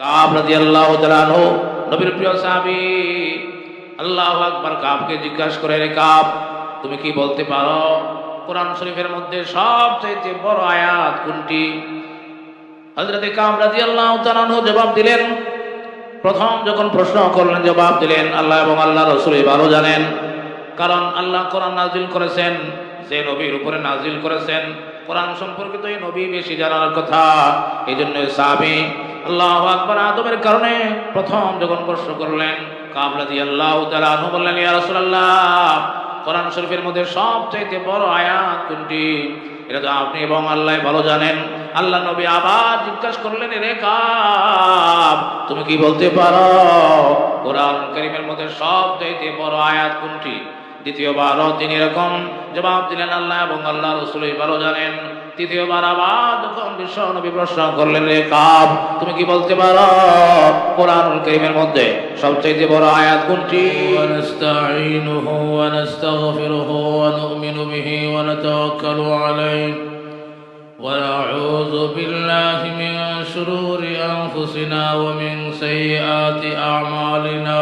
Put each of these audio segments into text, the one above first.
কাব রাদিয়াল্লাহু তাআলা আনহু, নবীর প্রিয় সাহাবী, আল্লাহু আকবার কাবকে জিজ্ঞাসা করে, রে কাব, তুমি কি বলতে পারো? কোরআন শরীফের মধ্যে সবচেয়ে বড় আয়াত কোনটি? হযরতে কাব রাদিয়াল্লাহু তাআলা আনহু জবাব দিলেন, প্রথম যখন প্রশ্ন করলেন, জবাব দিলেন, আল্লাহ এবং আল্লাহ রসুল ভালো জানেন, কারণ আল্লাহ কোরআন নাজিল করেছেন, যে নবীর উপরে নাজিল করেছেন। কোরআন সম্পর্কিত এই নবী বেশি জানার কথা এই জন্য সাহাবি আল্লাহ আকবর আদমের কারণে প্রথম যখন প্রশ্ন করলেন কাবলাদি আল্লাহ আনহু বললেন, ইয়া কোরআন শরীফের মধ্যে সবচাইতে বড় আয়াত কোনটি? এটা তো আপনি এবং আল্লাহ ভালো জানেন। আল্লাহ নবী আবার জিজ্ঞাসা করলেন রে কাব, তুমি কি বলতে পারো? কোরআন করিমের মধ্যে সবচাইতে বড় আয়াত কোনটি? দ্বিতীয়বারও তিনি এরকম জবাব দিলেন আল্লাহ এবং আল্লাহ রসুলই ভালো জানেন তৃতীয়বার আবার যখন বিশ্ব নবী প্রশ্ন করলেন রে কাব তুমি কি বলতে পারো কোরআন করিমের মধ্যে সবচাইতে বড় আয়াত কোনটি ونستعينه ونستغفره ونؤمن به ونتوكل عليه ونعوذ بالله من شرور أنفسنا ومن سيئات أعمالنا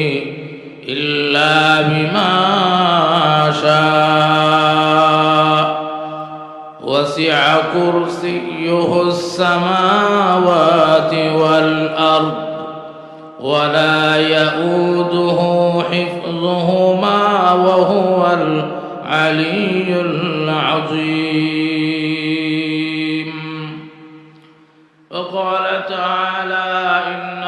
إلا بما شاء. وسع كرسيه السماوات والأرض ولا يؤوده حفظهما وهو العلي العظيم. وقال تعالى إن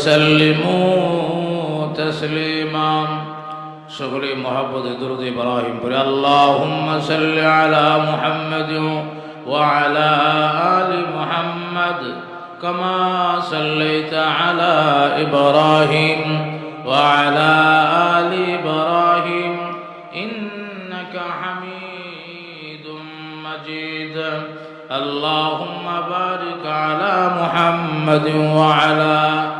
وسلموا تسليما. شكري محبت درود إبراهيم. بري اللهم صل على محمد وعلى آل محمد كما صليت على إبراهيم وعلى آل إبراهيم. إنك حميد مجيد. اللهم بارك على محمد وعلى آل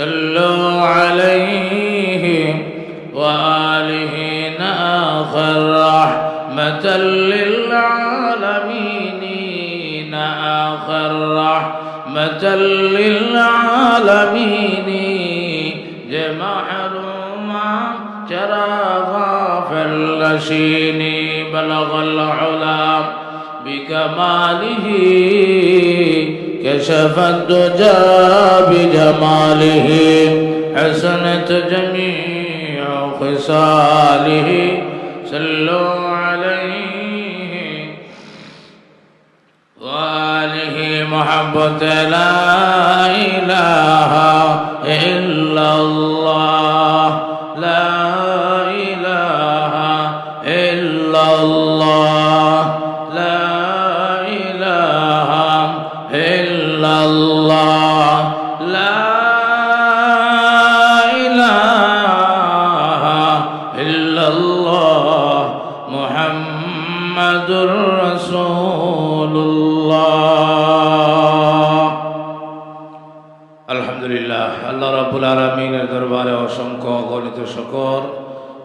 صلوا عليه وآله ناخر رحمة للعالمين آخر رحمة للعالمين. جمع جرى غافل لشين بلغ العلا بكماله. كشف الدجى بجماله حسنت جميع خصاله. صلوا عليه وآله محبة لا إله إلا الله.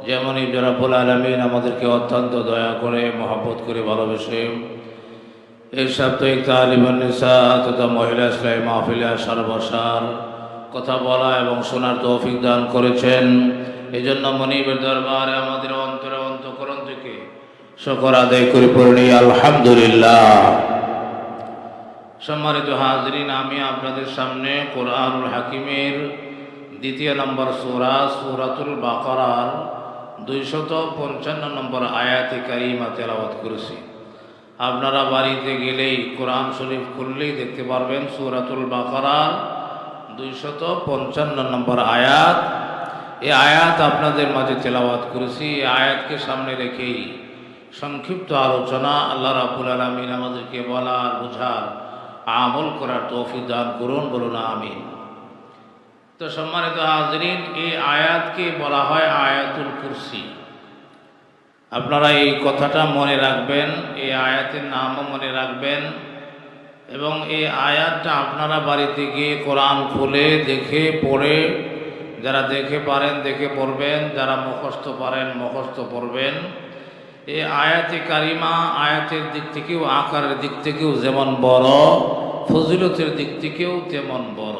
যেমন ইবনে রাব্বুল আলমিন আমাদেরকে অত্যন্ত দয়া করে, মহব্বত করে ভালোবেসে এই সাপ্তাহিক তালিবান নিসা তথা মহিলা ইসলামী মাহফিলা আসার বসার কথা বলা এবং শোনার তৌফিক দান করেছেন। এই জন্য মনিবের দরবারে আমাদের অন্তরে অন্তকরণ থেকে শকর আদায় করে পড়ি আলহামদুলিল্লাহ। সম্মানিত হাজরিন, আমি আপনাদের সামনে কোরআনুল হাকিমের দ্বিতীয় নম্বর সুরা, সুরাতুল বাকরার দুইশত পঞ্চান্ন নম্বর আয়াতে কারিমা তেলাওয়াত করেছি। আপনারা বাড়িতে গেলেই কোরআন শরীফ খুললেই দেখতে পারবেন সুরাতুল বাকরার দুইশত পঞ্চান্ন নম্বর আয়াত। এই আয়াত আপনাদের মাঝে তেলাওয়াত করেছি। এই আয়াতকে সামনে রেখেই সংক্ষিপ্ত আলোচনা আল্লাহ রাবুল আলমিন আমাদেরকে বলার, বোঝার, আমল করার তৌফিক দান করুন, বলুন আমিন। তো সম্মানিত হাজরিন, এই আয়াতকে বলা হয় আয়াতুল কুরসি। আপনারা এই কথাটা মনে রাখবেন, এই আয়াতের নামও মনে রাখবেন এবং এই আয়াতটা আপনারা বাড়িতে গিয়ে কোরআন খুলে, দেখে, পড়ে, যারা দেখে পারেন, দেখে পড়বেন, যারা মুখস্থ পারেন, মুখস্থ পড়বেন। এই আয়াতে কারিমা, আয়াতের দিক থেকেও, আকারের দিক থেকেও যেমন বড়, ফজিলতের দিক থেকেও তেমন বড়।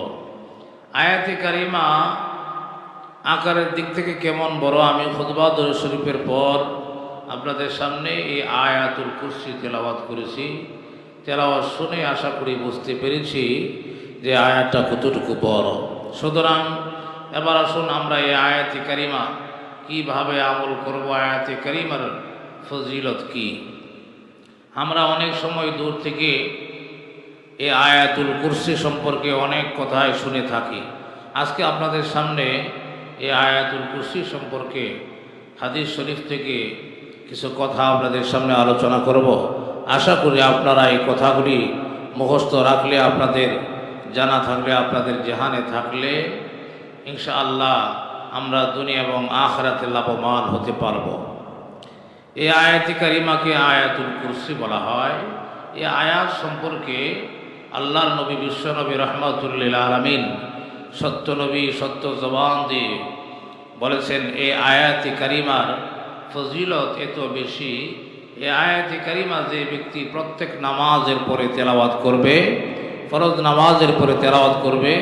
আয়াতে কারিমা আকারের দিক থেকে কেমন বড়? আমি খুদবা দর শরীফের পর আপনাদের সামনে এই আয়াতুল কুরসি তেলাওয়াত করেছি। তেলাওয়াত শুনে আশা করি বুঝতে পেরেছি যে আয়াতটা কতটুকু বড়। সুতরাং এবার আসুন আমরা এই আয়াতি কারিমা কীভাবে আমল করব? আয়াতে কারিমার ফজিলত কি? আমরা অনেক সময় দূর থেকে এই আয়াতুল কুরসি সম্পর্কে অনেক কথাই শুনে থাকি। আজকে আপনাদের সামনে এই আয়াতুল কুরসি সম্পর্কে হাদিস শরীফ থেকে কিছু কথা আপনাদের সামনে আলোচনা করব। আশা করি আপনারা এই কথাগুলি মুখস্থ রাখলে আপনাদের, জানা থাকলে আপনাদের জেহানে থাকলে ইনশাআল্লাহ আমরা দুনিয়া এবং আখরাতে লাভবান হতে পারব। এই আয়াতি কারিমাকে আয়াতুল কুরসি বলা হয়। এই আয়াত সম্পর্কে আল্লাহর নবী বিশ্বনবী রহমতুল্লিল আলমিন, সত্য নবী, সত্য জবান দিয়ে বলেছেন এই আয়াতি কারিমার ফজিলত এত বেশি। এই আয়াতি কারিমা যে ব্যক্তি প্রত্যেক নামাজের পরে তেলাওয়াত করবে, ফরজ নামাজের পরে তেলাওয়াত করবে,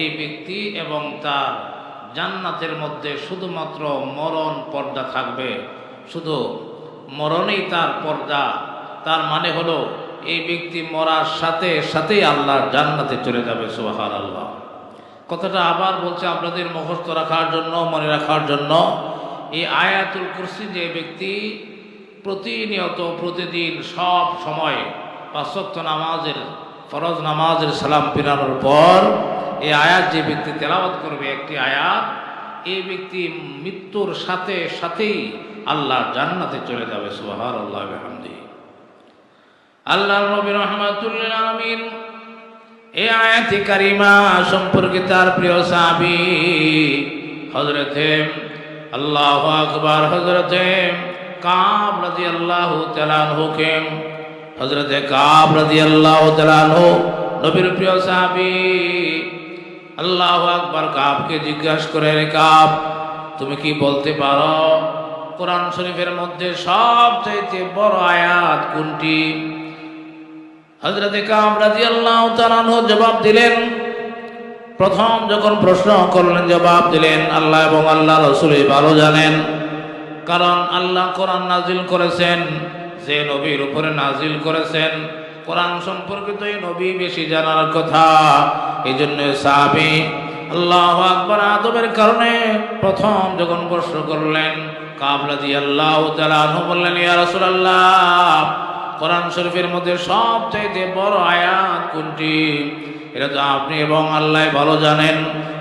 এই ব্যক্তি এবং তার জান্নাতের মধ্যে শুধুমাত্র মরণ পর্দা থাকবে। শুধু মরণেই তার পর্দা, তার মানে হলো এই ব্যক্তি মরার সাথে সাথেই আল্লাহর জান্নাতে চলে যাবে সুবাহার আল্লাহ কথাটা আবার বলছে আপনাদের মুখস্থ রাখার জন্য, মনে রাখার জন্য। এই আয়াতুল কুরসি যে ব্যক্তি প্রতিনিয়ত, প্রতিদিন, সব সময় পাঁচক্ত নামাজের, ফরজ নামাজের সালাম ফিরানোর পর এই আয়াত যে ব্যক্তি তেলাওয়াত করবে, একটি আয়াত, এই ব্যক্তি মৃত্যুর সাথে সাথেই আল্লাহর জান্নাতে চলে যাবে সুবাহার আল্লাহ হামদি আল্লাহ নবী রহমাতুল্লিল আলমিন এই আয়াতি কারিমা সম্পর্কে তার প্রিয় সাবি হজরতে আল্লাহ আকবার হজরতে কাব রাজি আল্লাহ তালানহুকে হজরতে কাব রাজি আল্লাহ তালানহু নবীর প্রিয় সাহাবি আল্লাহ আকবার কাবকে জিজ্ঞাসা করে, রে কাব, তুমি কি বলতে পারো? কোরআন শরীফের মধ্যে সবচাইতে বড় আয়াত কোনটি? হজরতে কাম রাজি আল্লাহ জবাব দিলেন, প্রথম যখন প্রশ্ন করলেন, জবাব দিলেন, আল্লাহ এবং আল্লাহ রসুলই ভালো জানেন, কারণ আল্লাহ কোরআন নাজিল করেছেন, যে নবীর উপরে নাজিল করেছেন, কোরআন সম্পর্কিত এই নবী বেশি জানার কথা এই জন্য সাহাবি আল্লাহ আকবর আদবের কারণে প্রথম যখন প্রশ্ন করলেন কাবলাজি আল্লাহ তালু বললেন, ইয়া রাসূলুল্লাহ কোরআন শরীফের মধ্যে সবচাইতে বড় আয়াত কোনটি? এটা তো আপনি এবং আল্লাহ ভালো জানেন।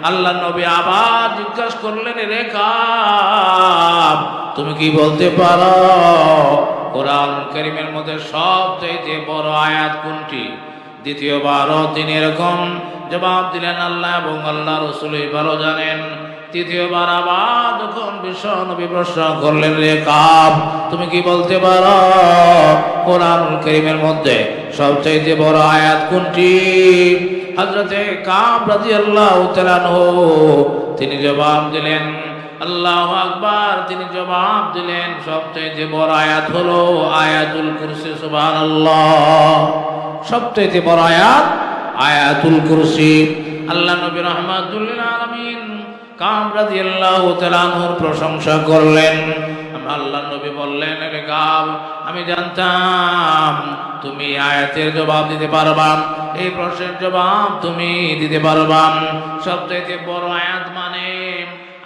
আল্লাহ নবী আবার জিজ্ঞাসা করলেন রে কাব, তুমি কি বলতে পারো? কোরআন করিমের মধ্যে সবচাইতে বড় আয়াত কোনটি? দ্বিতীয়বারও তিনি এরকম জবাব দিলেন, আল্লাহ এবং আল্লাহ রসুলই ভালো জানেন। তৃতীয়বার আবার যখন নবী প্রশ্ন করলেন রে কাব, তুমি কি বলতে পারো? কোরআন করিমের মধ্যে সবচাইতে বড় আয়াত কোনটি? হজরতে কাব রাজি আল্লাহ তিনি জবাব দিলেন, আল্লাহ আকবার, তিনি জবাব দিলেন, সবচাইতে বড় আয়াত হলো আয়াতুল কুরসি সুবহান আল্লাহ সবচাইতে বড় আয়াত আয়াতুল কুরসি। আল্লাহ নবী রহমাতুল্লিল আলমিন কাম রাদিয়াল্লাহু তাআলার প্রশংসা করলেন। আল্লাহ নবী বললেন রে কাব আমি জানতাম তুমি আয়াতের জবাব দিতে পারবা। এই প্রশ্নের জবাব তুমি দিতে পারবা। সবচাইতে বড় আয়াত মানে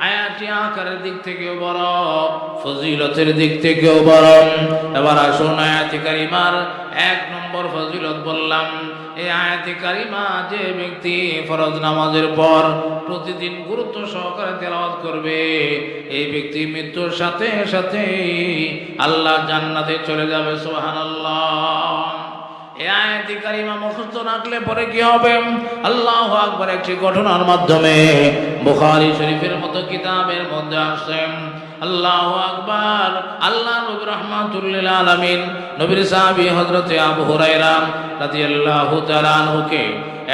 আয়াতি আকারের দিক থেকেও বড়, ফজিলতের দিক থেকেও বড়। এবার আসুন আয়াতি কারিমার এক নম্বর ফজিলত বললাম এই আয়াতি কারিমা যে ব্যক্তি ফরজ নামাজের পর প্রতিদিন গুরুত্ব সহকারে তেলাওয়াত করবে, এই ব্যক্তি মৃত্যুর সাথে সাথে আল্লাহ জান্নাতে চলে যাবে, সুবহানাল্লাহ। এই আয়াতি কারিমা মুখস্থ রাখলে পরে কি হবে? আল্লাহ আকবার একটি ঘটনার মাধ্যমে বুখারী শরীফের মতো কিতাবের মধ্যে আসেন আল্লাহ আকবার, আল্লাহ নবী রহমাতুল্লিল আলামিন, নবীর সাহাবী হযরতে আবু হুরায়রা রাদিয়াল্লাহু তাআলা আনহুকে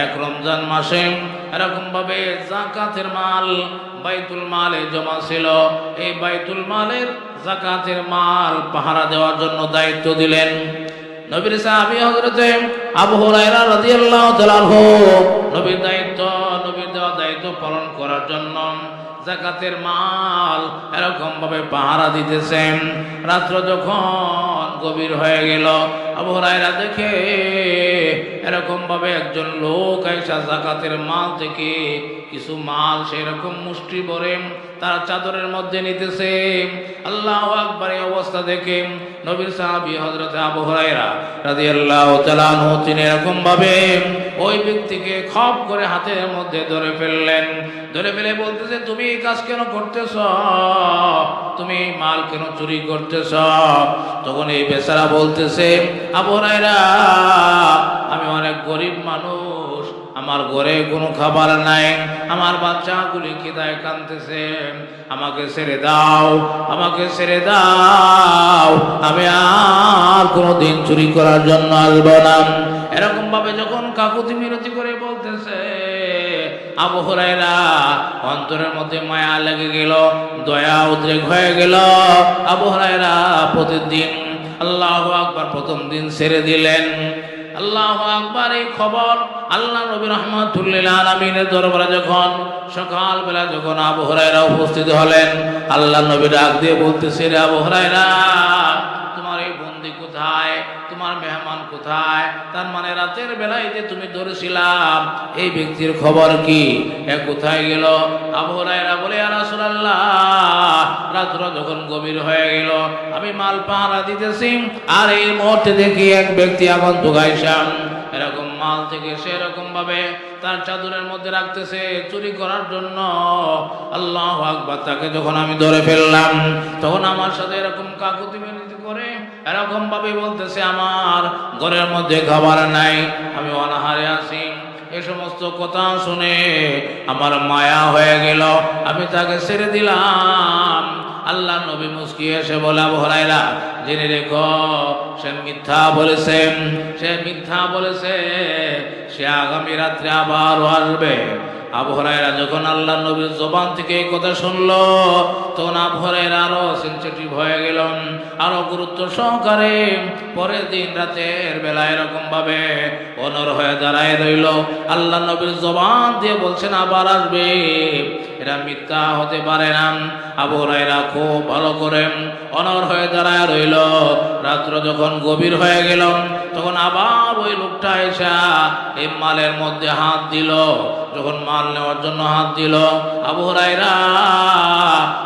এক রমজান মাসে এরকম ভাবে জাকাতের মাল, বাইতুল মালে জমা ছিল। এই বাইতুল মালের জাকাতের মাল পাহারা দেওয়ার জন্য দায়িত্ব দিলেন। নবীর সাহাবী হযরতে আবু হুরায়রা রাদিয়াল্লাহু তাআলা নবীর দায়িত্ব, নবীর দেওয়া দায়িত্ব পালন করার জন্য জাকাতের মাল এরকম ভাবে পাহারা দিতেছেন। রাত্র যখন গভীর হয়ে গেল আবু হুরায়রা দেখে এরকম ভাবে একজন লোক আইসা জাকাতের মাল থেকে কিছু মাল সেরকম মুষ্টি ভরে তার চাদরের মধ্যে নিতেছে। আল্লাহ আকবার এই অবস্থা দেখে নবীর সাহাবী হযরত আবু হুরায়রা রাদিয়াল্লাহু তাআলা আনহু তিনি এরকম ভাবে ওই ব্যক্তিকে খপ করে হাতের মধ্যে ধরে ফেললেন। ধরে ফেলে বলতেছে, তুমি এই কাজ কেন করতেছ? তুমি এই মাল কেন চুরি করতেছ? তখন এই বেচারা বলতেছে আমি অনেক গরিব মানুষ, আমার ঘরে কোনো খাবার নাই, আমার বাচ্চাগুলি খিদায় কানতেছে আমাকে ছেড়ে দাও, আমাকে ছেড়ে দাও, আমি আর কোনো দিন চুরি করার জন্য আসব না। এরকম ভাবে যখন কাকুতি মিনতি করে বলতেছে, আবু হুরায়রা, অন্তরের মধ্যে মায়া লেগে গেল, দয়া উদ্রেক হয়ে গেল। আবু হুরায়রা প্রতিদিন আল্লাহ আকবার প্রথম দিন ছেড়ে দিলেন। আল্লাহ আকবার এই খবর আল্লাহ নবী রহমতুল্লিল আলমিনের দরবারে যখন, সকালবেলা যখন আবু হরাইরা উপস্থিত হলেন, আল্লাহ নবী ডাক দিয়ে বলতেছে, রে আবু হরাইরা তোমার এই বন্দি কোথায়? তোমার মেহমান কোথায়? তার মানে রাতের বেলায় যে তুমি ধরেছিলাম, এই ব্যক্তির খবর কি? কোথায় গেল? আবু বলে রাত্র যখন গভীর হয়ে গেল, আমি মাল পাহারা দিতেছি আর এই মুহূর্তে দেখি এক ব্যক্তি আগন্তুক আইসাম এরকম মাল থেকে সেরকম ভাবে তার চাদরের মধ্যে রাখতেছে, চুরি করার জন্য। আল্লাহ আকবার, তাকে যখন আমি ধরে ফেললাম, তখন আমার সাথে এরকম কাকুতি মিনতি করে এরকম ভাবে বলতেছে আমার ঘরের মধ্যে খাবার নাই, আমি অনাহারে আছি। এ সমস্ত কথা শুনে আমার মায়া হয়ে গেল। আমি তাকে ছেড়ে দিলাম। আল্লাহ নবী মুস্কি এসে বলা ভরাইরা জেনে রেখো, সে মিথ্যা বলেছে। সে মিথ্যা বলেছে, সে আগামী রাত্রে আবার আসবে। আবহরাইরা যখন আল্লাহ নবীর জবান থেকে এই কথা শুনলো, তখন আবহরাইরা আরও সেন্সিটিভ হয়ে গেল আরও গুরুত্ব সহকারে। পরের দিন রাতের বেলা এরকম ভাবে অনর হয়ে দাঁড়ায় রইল। আল্লাহ নবীর জবান দিয়ে বলছেন, আবার আসবে। এরা মিথ্যা হতে পারে না। আবহরাইরা খুব ভালো করে অনর হয়ে দাঁড়ায় রইল। রাত্র যখন গভীর হয়ে গেল, তখন আবার ওই লোকটা এসা এই মালের মধ্যে হাত দিল। যখন মাল নেওয়ার জন্য হাত দিল, আবু হরাইরা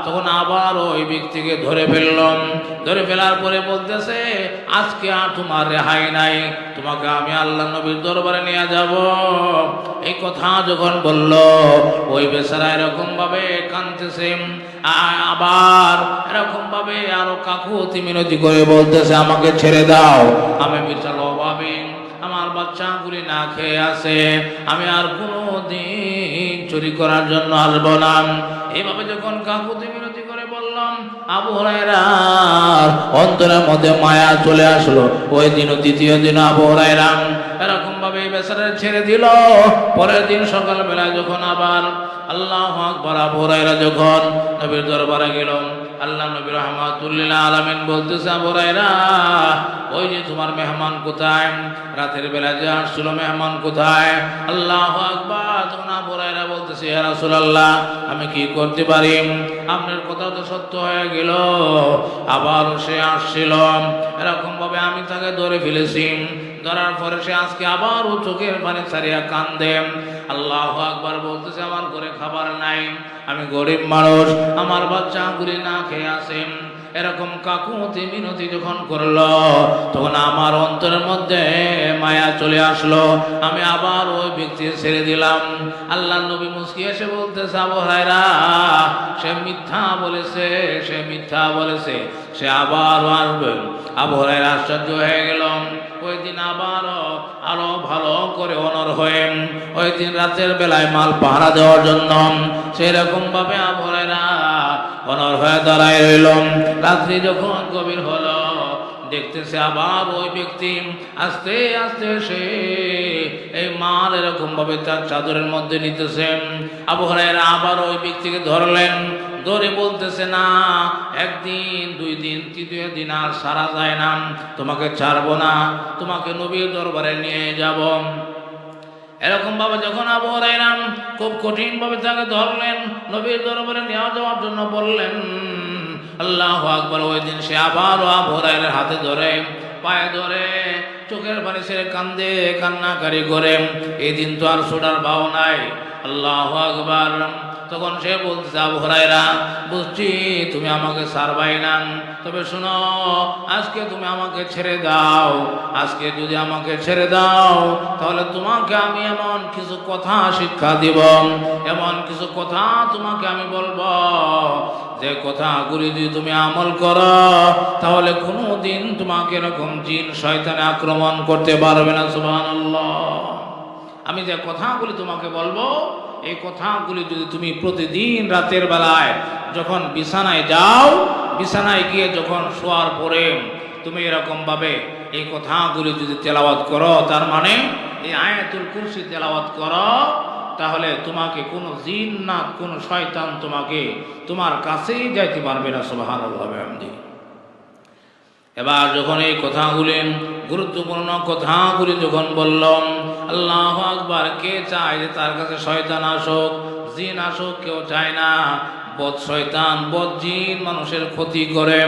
তখন আবার ওই ব্যক্তিকে ধরে ফেললাম ধরে ফেলার পরে বলতেছে, আজকে আর তোমার রেহাই নাই, তোমাকে আমি আল্লাহ নবীর দরবারে নিয়ে যাব। এই কথা যখন বলল, ওই বেচারা এরকম ভাবে কাঁদতেছে আবার এরকম ভাবে আরও কাকুতি মিনতি করে বলতেছে, আমাকে ছেড়ে দাও, আমি বিশাল অভাবী আমার বাচ্চাগুলি না খেয়ে আছে, আমি আর কোনো দিন চুরি করার জন্য আসব না। এইভাবে যখন কাকুতি মিনতি করে বললাম, আবু হরাইরার অন্তরের মধ্যে মায়া চলে আসলো। ওই দিন দ্বিতীয় দিন আবু হরাইরাম এরকম ভাবে বেচারা ছেড়ে দিল। পরের দিন সকালবেলা যখন আবার আল্লাহ আকবর আবু হরাইরা যখন নবীর দরবারে গেল আল্লাহ নবী রহমাতুল্লিল্লাহ আলামিন বলতেছে আবু হরাইরা ওই যে তোমার মেহমান কোথায়? রাতের বেলা যে আসছিল মেহমান কোথায়? আল্লাহ আকবার, তখন আবু হরাইরা বলতেছে, ইয়া রাসূলুল্লাহ, আমি কি করতে পারি? আপনার কথা তো সত্য হয়ে গেল আবার সে আসছিল। এরকম ভাবে আমি তাকে ধরে ফেলেছি। ধরার পরে সে আজকে আবার ও চোখের পানি ছাড়িয়া কান্দে। আল্লাহ আকবার বলতেছে, আমার ঘরে খাবার নাই, আমি গরিব মানুষ, আমার বাচ্চা ঘুরে না খেয়ে আসেন এরকম কাকুমতি মিনতি যখন করল, তখন আমার অন্তরের মধ্যে মায়া চলে আসলো। আমি আবার ওই ব্যক্তি ছেড়ে দিলাম। আল্লাহ নবী মুসকি এসে বলতেছে আবহায়রা সে মিথ্যা বলেছে, সে মিথ্যা বলেছে, সে আবার আসবে। আবহাওয়ার আশ্চর্য হয়ে গেলাম ওই দিন আবারও আরও ভালো করে অনর হয়ে, ওই দিন রাতের বেলায় মাল পাহারা দেওয়ার জন্য। সেরকম ভাবে আবহাওয়ারা অনর হয়ে দাঁড়ায় রইল রাত্রি যখন গভীর হলো, দেখতেছে আবার ওই ব্যক্তি। আস্তে আস্তে সে এই মাল এরকম ভাবে তার চাদরের মধ্যে নিতেছেন। আবহাওয়ারা আবার ওই ব্যক্তিকে ধরলেন। ধরে বলতেছে, না, একদিন, দুই দিন, তৃতীয় দিন আর সারা যায় না। তোমাকে ছাড়বো না। তোমাকে নবীর দরবারে নিয়ে যাব। এরকম ভাবে যখন আবু খুব কঠিন ভাবে তাকে ধরলেন, নবীর দরবারে নেওয়া যাওয়ার জন্য বললেন, আল্লাহ আকবর। ওই দিন সে আবারও আবু হরাইরের হাতে ধরে, পায়ে ধরে, চোখের পানি ছেড়ে কান্দে, কান্নাকারি করে। এই দিন তো আর সোডার ভাও নাই। আল্লাহ আকবর। তখন সে বলছে আবু হরাইরা বুঝছি তুমি আমাকে সারবাই না। তবে শোনো, আজকে তুমি আমাকে ছেড়ে দাও। আজকে যদি আমাকে ছেড়ে দাও, তাহলে তোমাকে আমি এমন কিছু কথা শিক্ষা দিব। এমন কিছু কথা তোমাকে আমি বলব। যে কথাগুলি যদি তুমি আমল করো, তাহলে কোনো দিন তোমাকে এরকম জিন, শয়তানে আক্রমণ করতে পারবে না, সুবহানাল্লাহ। আমি যে কথাগুলি তোমাকে বলব এই কথাগুলি যদি তুমি প্রতিদিন রাতের বেলায় যখন বিছানায় যাও, বিছানায় গিয়ে যখন শোয়ার পরে তুমি এরকম ভাবে এই কথাগুলি যদি তেলাওয়াত করো, তার মানে এই আয়াতুল কুরসি তেলাওয়াত করো, তাহলে তোমাকে কোনো জিন না কোনো শয়তান তোমাকে তোমার কাছেই যাইতে পারবে না আমদি এবার যখন এই কথাগুলি গুরুত্বপূর্ণ কথাগুলি যখন বললাম, আল্লাহ আকবার, কে চায় যে তার কাছে শয়তান আসুক, জিন আসুক, কেউ চায় না। বদ শয়তান, বদ জিন মানুষের ক্ষতি করে।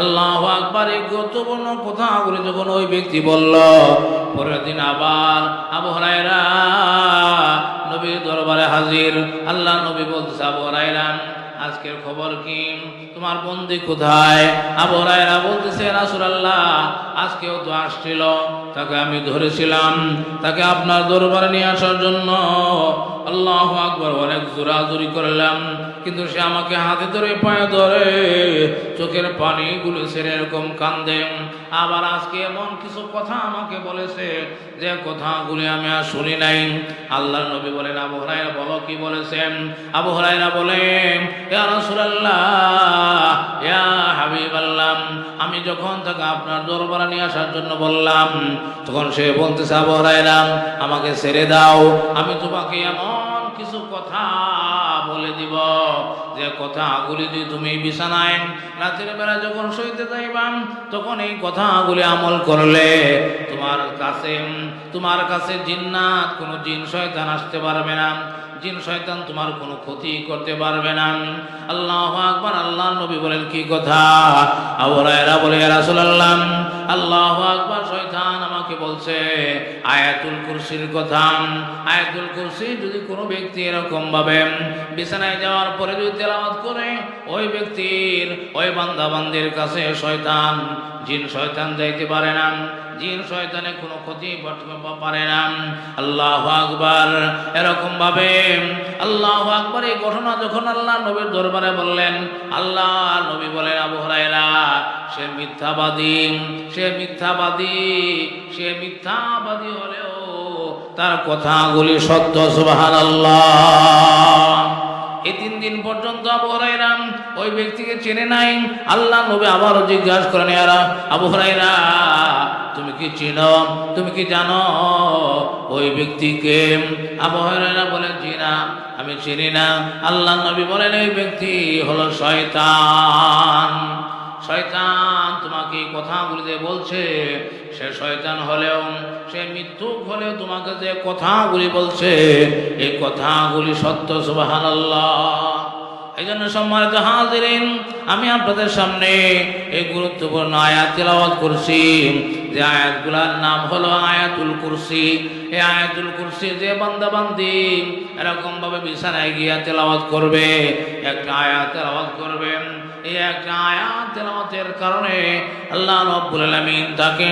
আল্লাহ আকবার এই গুরুত্বপূর্ণ কথাগুলি যখন ওই ব্যক্তি বলল, পরের দিন আবার আবু হরাইরা নবীর দরবারে হাজির। আল্লাহ নবী বলতেছে, আবু হরাইরা আজকের খবর কি? তোমার বন্দি কোথায়? আবু রায়রা বলতেছে রাসূলুল্লাহ, আজকেও তো আসছিল। তাকে আমি ধরেছিলাম। তাকে আপনার দরবারে নিয়ে আসার জন্য আল্লাহ আকবর অনেক জোরাজুরি করলাম। কিন্তু সে আমাকে হাতে ধরে, পায়ে ধরে চোখের পানিগুলো ছেড়ে এরকম কান্দে। আবার আজকে এমন কিছু কথা আমাকে বলেছে যে কথাগুলি আমি আর শুনি নাই। আল্লাহ নবী বলেন, আবু হরাইরা বলো কি বলেছেন? আবু হরাইরা বলেন রাসূলুল্লাহ আমি যখন তাকে আপনার দরবারে নিয়ে আসার জন্য বললাম, তখন সে বলতেছে, আবু হরাইরা আমাকে ছেড়ে দাও, আমি তোমাকে এমন কিছু কথা বলে দিব, যে কথাগুলি যদি তুমি বিছানায় রাতের বেলা যখন শুইতে যাইবাম তখন এই কথা কথাগুলি আমল করলে তোমার কাছে তোমার কাছে জিন্নাত, কোনো জিন শয়তান আসতে পারবে না। জিন শয়তান তোমার কোনো ক্ষতি করতে পারবে না। আল্লাহ আকবার, আল্লাহ নবী বলেন, কি কথা? আবরায়রা বলে রাসূলুল্লাহ, আল্লাহ আকবার, শয়তান আমাকে বলছে, আয়াতুল কুরসির কথা। আয়াতুল কুরসি যদি কোনো ব্যক্তি এরকম ভাবে বিছানায় যাওয়ার পরে যদি তেলাওয়াত করে, ওই ব্যক্তির, ওই বান্দা বান্দির কাছে শয়তান, জিন শয়তান যাইতে পারে না। জিন শয়তানে কোনো ক্ষতি পারে না। আল্লাহ আকবার। এরকম ভাবে আল্লাহ আকবার এই ঘটনা যখন আল্লাহ নবীর দরবারে বললেন, আল্লাহ নবী বলেন, আবু হুরায়রা, সে মিথ্যাবাদী সে মিথ্যাবাদী সে মিথ্যাবাদী হলেও তার কথাগুলি সত্য, সুবহানাল্লাহ। এই তিন দিন পর্যন্ত আবু হুরায়রা ওই ব্যক্তিকে চেনে নাই। আল্লাহ নবী আবারও জিজ্ঞাসা করেন, এরা আবু হুরায়রা তুমি কি চিনো? তুমি কি জানো? ওই ব্যক্তিকে আবু হুরায়রা বলেন জি না, আমি চিনি না। আল্লাহ নবী বলেন, ওই ব্যক্তি হলো শয়তান। শয়তান তোমাকে কথাগুলি যে বলছে, সে শয়তান হলেও, সে মিথ্যুক হলেও তোমাকে যে কথাগুলি বলছে, এই কথাগুলি সত্য, সুবহানাল্লাহ। এই জন্য সম্মানিত হাজিরিন, আমি আপনাদের সামনে এই গুরুত্বপূর্ণ আয়াত তেলাওয়াত করছি। যে আয়াতগুলার নাম হলো আয়াতুল কুরসি। এই আয়াতুল কুরসি যে বান্দা বান্দি এরকম ভাবে বিছানায় গিয়া তেলাওয়াত করবে, একটা আয়াত তেলাওয়াত করবেন এই একটা আয়াত তেলাওয়াতের কারণে আল্লাহ রাব্বুল আলামিন তাকে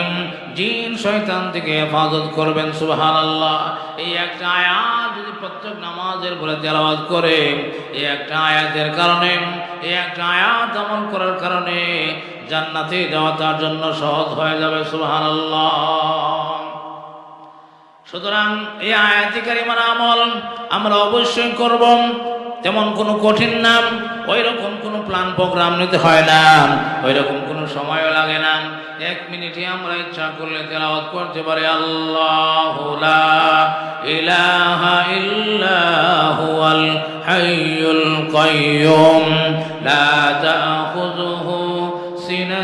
জিন, শয়তান থেকে হেফাজত করবেন, সুবহানাল্লাহ। এই একটা আয়াত যদি প্রত্যেক নামাজের পরে তেলাওয়াত করে, এই একটা আয়াতের কারণে, এই একটা আয়াত আমল করার কারণে জান্নাতে যাওয়া তার জন্য সহজ হয়ে যাবে, সুবহানাল্লাহ। সুতরাং এই আয়াতি কারিমার আমল আমরা অবশ্যই করব। তেমন কোনো কঠিন নাম ওই রকম কোনো প্ল্যান প্রোগ্রাম নিতে হয় না ওই রকম কোনো সময়ও লাগে না। এক মিনিটে আমরা ইচ্ছা করলে তেলাওয়াত করতে পারি। আল্লাহ ইলাহা ইল্লা হুয়াল হাইয়ুল কাইয়ুম। লা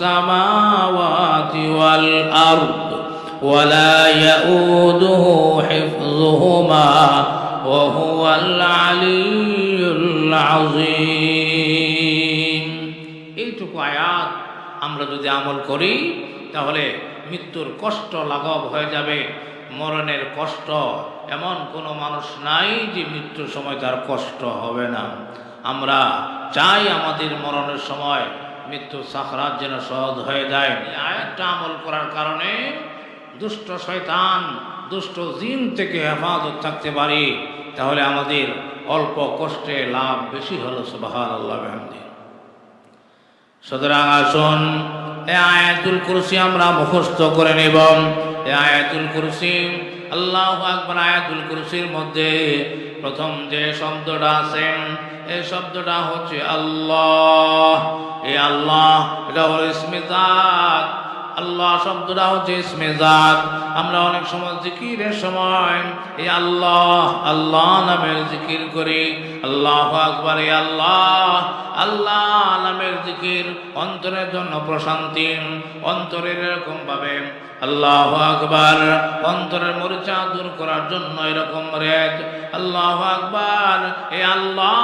السماوات والأرض ولا يؤوده حفظهما وهو العلي العظيم এইটুকু আয়াত আমরা যদি আমল করি তাহলে মৃত্যুর কষ্ট লাঘব হয়ে যাবে মরণের কষ্ট এমন কোনো মানুষ নাই যে মৃত্যুর সময় তার কষ্ট হবে না আমরা চাই আমাদের মরণের সময় মৃত্যু সাখরাত যেন সহজ হয়ে যায়। আয়াতটা আমল করার কারণে দুষ্ট শয়তান, দুষ্ট জিন থেকে হেফাজত থাকতে পারি। তাহলে আমাদের অল্প কষ্টে লাভ বেশি হলো সুবাহান আল্লাহ সুতরাং আসুন, এ আয়াতুল কুরসি আমরা মুখস্থ করে নেব। এ আয়াতুল কুরসি, আল্লাহ আকবার আয়াতুল কুরসির মধ্যে প্রথম যে শব্দটা আছেন এই শব্দটা হচ্ছে আল্লাহ। এ আল্লাহ এটা হল স্মিতাত আল্লাহ শব্দটা হচ্ছে ইসমে আমরা অনেক সময় জিকিরের সময় এই আল্লাহ আল্লাহ নামের জিকির করি। আল্লাহ আকবার, এই আল্লাহ আল্লাহ নামের জিকির অন্তরের জন্য প্রশান্তি, অন্তরের এরকম ভাবে। আল্লাহ আকবার, অন্তরের মরিচা দূর করার জন্য এরকম রেত। আল্লাহ আকবার, এই আল্লাহ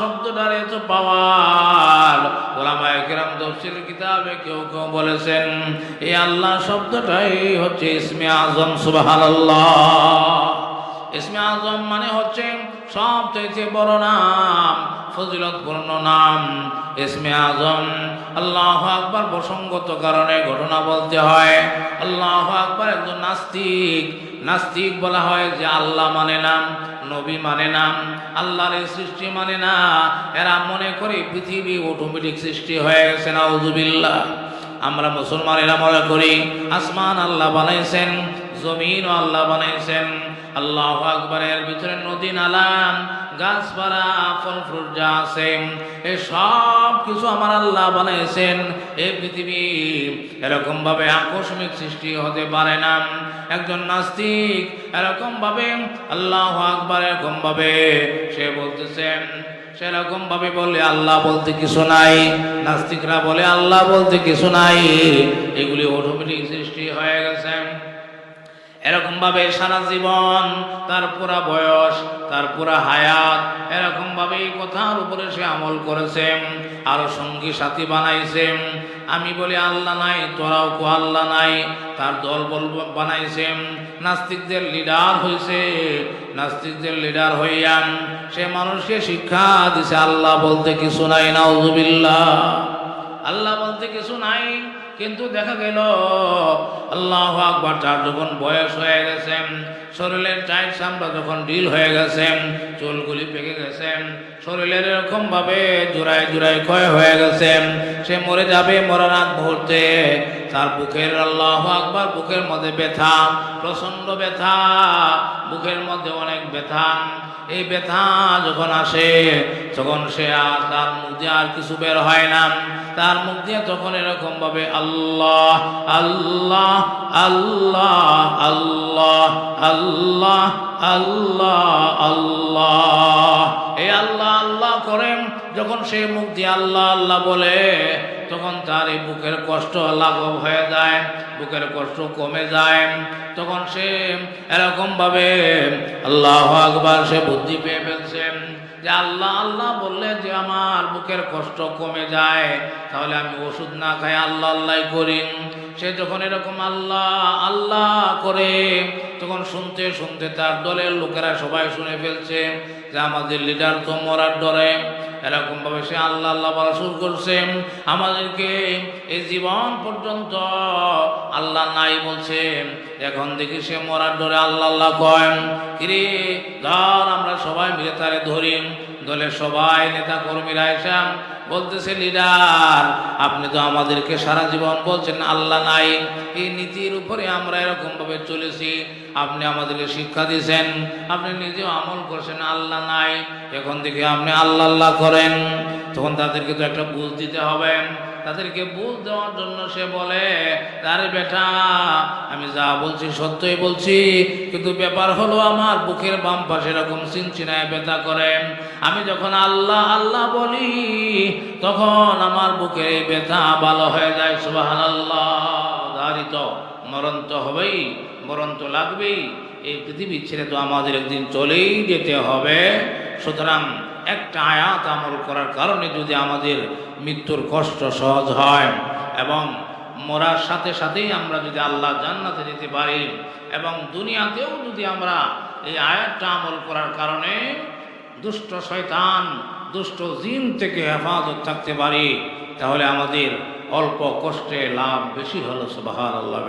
শব্দটার এত পাওয়ার। ওলামায় কেরাম তফসিল কিতাবে কেউ কেউ বলেছেন এই আল্লাহ শব্দটাই হচ্ছে ইসমে আজম সুবাহান আল্লাহ ইসমে আজম মানে হচ্ছে সবচেয়ে বড় নাম, ফজিলতপূর্ণ নাম। ইসমে আজম আল্লাহ আকবার প্রসঙ্গত কারণে ঘটনা বলতে হয়। আল্লাহ আকবার একজন নাস্তিক। নাস্তিক বলা হয় যে আল্লাহ মানে না, নবী মানে না, আল্লাহর সৃষ্টি মানে না। এরা মনে করে পৃথিবী অটোমেটিক সৃষ্টি হয়ে গেছে না উজুবিল্লাহ আমরা মুসলমানেরা মনে করি, আসমান আল্লাহ বানাইছেন জমিন আল্লাহ বানাইছেন। আল্লাহ আকবরের ভিতরে নদী নালাম গাছপালা, ফল, ফ্রুট যা আছে এই সব কিছু আমার আল্লাহ বানাইছেন। এই পৃথিবী এরকম ভাবে আকস্মিক সৃষ্টি হতে পারে না। একজন নাস্তিক এরকম ভাবে আল্লাহ আকবর এরকম ভাবে সে বলতেছেন সেরকম ভাবে বলে আল্লাহ বলতে কিছু নাই, নাস্তিকরা বলে আল্লাহ বলতে কিছু নাই, এগুলি অটোমেটিক সৃষ্টি হয়ে গেছে। এরকম ভাবে সারা জীবন তার পুরা বয়স, তার পুরা হায়াত এরকম ভাবে এই কথার উপরে সে আমল করেছে, আরও সঙ্গী সাথী বানাইছে। আমি বলি, আল্লাহ নাই, তোরাও কো আল্লাহ নাই। তার দল বল বানাইছে। নাস্তিকদের লিডার হয়েছে নাস্তিকদের লিডার হইয়া সে মানুষকে শিক্ষা দিছে, আল্লাহ বলতে কিছু নাই, নাউজুবিল্লাহ। আল্লাহ বলতে কিছু নাই কিন্তু দেখা গেল আল্লাহ আকবর তার যখন বয়স হয়ে গেছে শরীরের টাইট চামড়া যখন ডিল হয়ে গেছে, চুলগুলি পেকে গেছে, শরীরের এরকম ভাবে জোড়ায় জোড়ায় ক্ষয় হয়ে গেছে, সে মরে যাবে মরার আগ মুহূর্তে। তার বুকের আল্লাহ আকবার, বুকের মধ্যে ব্যথা প্রচণ্ড ব্যথা, বুকের মধ্যে অনেক ব্যথা। এই ব্যথা যখন আসে, তখন সে আর তার মুখ দিয়ে আর কিছু বের হয় না। তার মুখ দিয়ে তখন এরকম ভাবে আল্লাহ আল্লাহ আল্লাহ আল্লাহ আল্লাহ আল্লাহ আল্লাহ এই আল্লাহ আল্লাহ করেন, যখন সে মুখ দিয়ে আল্লাহ আল্লাহ বলে, তখন তার এই বুকের কষ্ট লাঘব হয়ে যায়, বুকের কষ্ট কমে যায়। তখন সে এরকম ভাবে আল্লাহ আকবার সে বুদ্ধি পেয়ে ফেলছে যে আল্লাহ আল্লাহ বললে যে আমার বুকের কষ্ট কমে যায়, তাহলে আমি ওষুধ না খাই, আল্লাহ আল্লাহ করি সে যখন এরকম আল্লাহ আল্লাহ করে, তখন শুনতে শুনতে তার দলের লোকেরা সবাই শুনে ফেলছে যে আমাদের লিডার তো মরার ডরে। এরকম ভাবে সে আল্লাহ আল্লাহ বলা শুরু করছে। আমাদেরকে এই জীবন পর্যন্ত আল্লাহ নাই বলছে। এখন দেখি সে মরার ডরে আল্লাহ আল্লাহ কয়েন কিরে, ধর, আমরা সবাই মিলে তারে ধরি। দলের সবাই নেতা কর্মীরা এসে বলতেছে, লিডার, আপনি তো আমাদেরকে সারা জীবন বলছেন, আল্লাহ নাই। এই নীতির উপরে আমরা এরকম ভাবে চলেছি। আপনি আমাদেরকে শিক্ষা দিয়েছেন, আপনি নিজেও আমল করছেন, আল্লাহ নাই। এখন থেকে আপনি আল্লাহ আল্লাহ করেন। তখন তাদেরকে তো একটা বুঝ দিতে হবে। তাদেরকে বুঝ দেওয়ার জন্য সে বলে, আরে বেটা, আমি যা বলছি সত্যই বলছি, কিন্তু ব্যাপার হলো আমার বুকের বাম পাশে এরকম চিনচিনায় ব্যথা করে। আমি যখন আল্লাহ আল্লাহ বলি, তখন আমার বুকের এই ব্যথা ভালো হয়ে যায় সুবাহ আল্লাহ ধারিত মরণ তো হবেই মরণ তো লাগবেই। এই পৃথিবী ছেড়ে তো আমাদের একদিন চলেই যেতে হবে। সুতরাং একটা আয়াত আমল করার কারণে যদি আমাদের মৃত্যুর কষ্ট সহজ হয় এবং মরার সাথে সাথেই আমরা যদি আল্লাহ জান্নাতে যেতে পারি এবং দুনিয়াতেও যদি আমরা এই আয়াতটা আমল করার কারণে দুষ্ট শয়তান, দুষ্ট জিন থেকে হেফাজত থাকতে পারি, তাহলে আমাদের অল্প কষ্টে লাভ বেশি হলো সুবাহ আল্লাহ